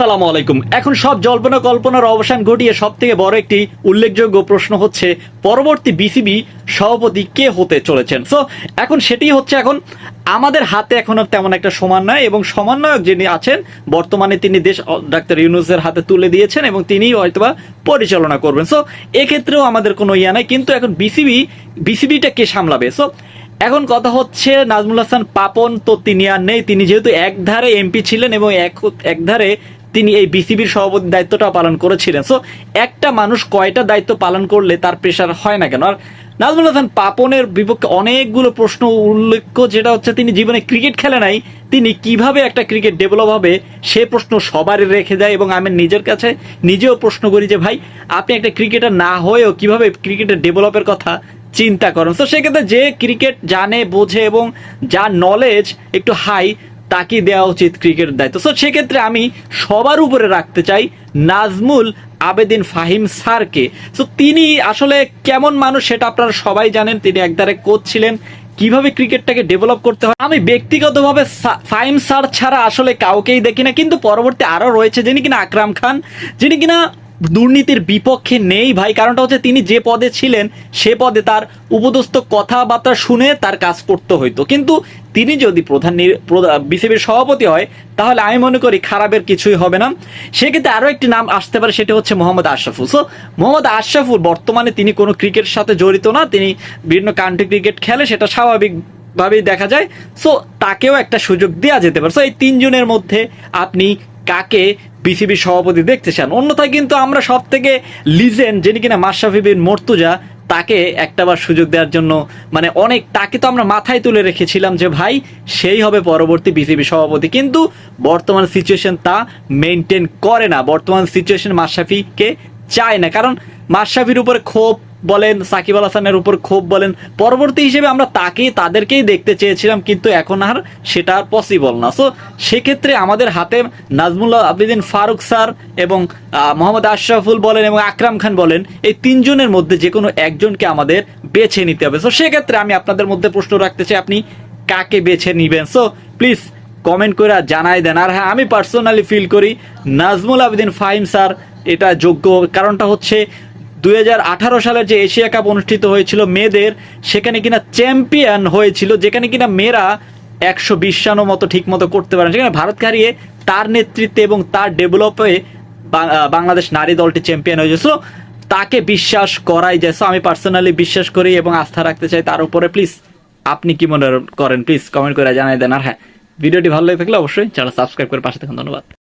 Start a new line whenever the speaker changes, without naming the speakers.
সালামু আলাইকুম। এখন সব জল্পনা কল্পনার অবসান ঘটিয়ে সব থেকে বড় একটি উল্লেখযোগ্য প্রশ্ন হচ্ছে, পরবর্তী বিসিবি সভাপতি কে হতে চলেছেন? সো এখন সেটি হচ্ছে এখন, আমাদের হাতে এখনও তেমন একটা সমন্বয় এবং সমন্বয়ক যিনি আছেন, বর্তমানে তিনি দেশ ডাক্তার ইউনুসের হাতে তুলে দিয়েছেন এবং তিনি হয়তোবা পরিচালনা করবেন। সো এক্ষেত্রেও আমাদের কোনো ইয়া নাই, কিন্তু এখন বিসিবি বিসিবিটা কে সামলাবে? সো এখন কথা হচ্ছে, নাজমুল হাসান পাপন তো তিনি আর নেই, তিনি যেহেতু একধারে এমপি ছিলেন এবং এক, একধারে তিনি এই বিসিবির সভাপতির দায়িত্বটা পালন করেছিলেন। সো একটা মানুষ কয়টা দায়িত্ব পালন করলে তার প্রেশার হয় না কেন? আর নাজমুল হাসান পাপনের বিপক্ষে অনেকগুলো প্রশ্ন উল্লেখ্য, যেটা হচ্ছে তিনি জীবনে ক্রিকেট খেলে নাই। তিনি কীভাবে একটা ক্রিকেট ডেভেলপ হবে সে প্রশ্ন সবারই রেখে দেয় এবং আমি নিজের কাছে নিজেও প্রশ্ন করি যে, ভাই, আপনি একটা ক্রিকেটার না হয়েও কীভাবে ক্রিকেটের ডেভেলপের কথা চিন্তা করেন? তো সেক্ষেত্রে যে ক্রিকেট জানে, বোঝে এবং যার নলেজ একটু হাই তাকে দেওয়া উচিত ক্রিকেটের দায়িত্ব। সো সেক্ষেত্রে আমি সবার উপরে রাখতে চাই নাজমুল আবেদিন ফাহিম স্যারকে। সো তিনি আসলে কেমন মানুষ সেটা আপনারা সবাই জানেন, তিনি একদারে কোচ ছিলেন। কীভাবে ক্রিকেটটাকে ডেভেলপ করতে হয়? আমি ব্যক্তিগতভাবে ফাহিম স্যার ছাড়া আসলে কাউকেই দেখি না, কিন্তু পরবর্তী আরও রয়েছে যিনি কিনা আকরাম খান, যিনি কিনা দুর্নীতির বিপক্ষে নেই ভাই। কারণটা হচ্ছে তিনি যে পদে ছিলেন, সে পদে তার উপদস্থ কথাবার্তা শুনে তার কাজ করতে হইতো। কিন্তু তিনি যদি প্রধান বিসিবির সভাপতি হয়, তাহলে আমি মনে করি খারাপের কিছুই হবে না। সেক্ষেত্রে আরও একটি নাম আসতে পারে, সেটা হচ্ছে মোহাম্মদ আশরাফুল। সো মোহাম্মদ আশরাফুল বর্তমানে তিনি কোনো ক্রিকেটের সাথে জড়িত না। তিনি বিভিন্ন কান্ট্রি ক্রিকেট খেলে, সেটা স্বাভাবিক ভাবেই দেখা যায়। সো তাকেও একটা সুযোগ দেওয়া যেতে পারে। সো এই তিনজনের মধ্যে আপনি কাকে বিসিবি সভাপতি দেখতে চান? অন্যথায় কিন্তু আমরা সব থেকে লিজেন্ড, যিনি কিনা মাশরাফি বিন মর্তুজা, তাকে একটাবার সুযোগ দেওয়ার জন্য মানে অনেক, তাকে তো আমরা মাথায় তুলে রেখেছিলাম যে ভাই, সেই হবে পরবর্তী বিসিবি সভাপতি। কিন্তু বর্তমান সিচুয়েশন তা মেনটেন করে না। বর্তমান সিচুয়েশন মাশরাফিকে চায় না। কারণ মাশরাফির উপরে ক্ষোভ বলেন, সাকিব আল হাসানের উপর ক্ষোভ বলেন, পরবর্তী হিসেবে আমরা তাকেই, তাদেরকেই দেখতে চেয়েছিলাম, কিন্তু এখন আর সেটা আর পসিবল না। সো সেক্ষেত্রে আমাদের হাতে নাজমুল্লাহ আবিদিন ফারুক স্যার এবং মোহাম্মদ আশরাফুল বলেন এবং আকরাম খান বলেন, এই তিনজনের মধ্যে যে কোনো একজনকে আমাদের বেছে নিতে হবে। সো সেক্ষেত্রে আমি আপনাদের মধ্যে প্রশ্ন রাখতে চাই, আপনি কাকে বেছে নিবেন? সো প্লিজ কমেন্ট করে জানাই দেন। আর হ্যাঁ আমি পার্সোনালি ফিল করি, নাজমুল আবেদিন ফাহিম স্যার এটা যোগ্য, কারণটা হচ্ছে দুই হাজার আঠারো সালের যে এশিয়া কাপ অনুষ্ঠিত হয়েছিল মেয়েদের সেখানে কিনা চ্যাম্পিয়ন হয়েছিল যেখানে কিনা মেয়েরা একশো বিশ রানও মতো ঠিক মতো করতে পারেন। সেখানে ভারতকে হারিয়ে তার নেতৃত্বে এবং তার ডেভেলপে বাংলাদেশ নারী দলটি চ্যাম্পিয়ন হয়েছে So, তাকে বিশ্বাস করাই So, আমি পার্সোনালি বিশ্বাস করি এবং আস্থা রাখতে চাই তার উপরে। প্লিজ আপনি কি মনে করেন? প্লিজ কমেন্ট করে জানাই দেন। আর হ্যাঁ ভিডিওটি ভালো লেগে থাকলে অবশ্যই চ্যানেল সাবস্ক্রাইব করে পাশে থাকুন। ধন্যবাদ।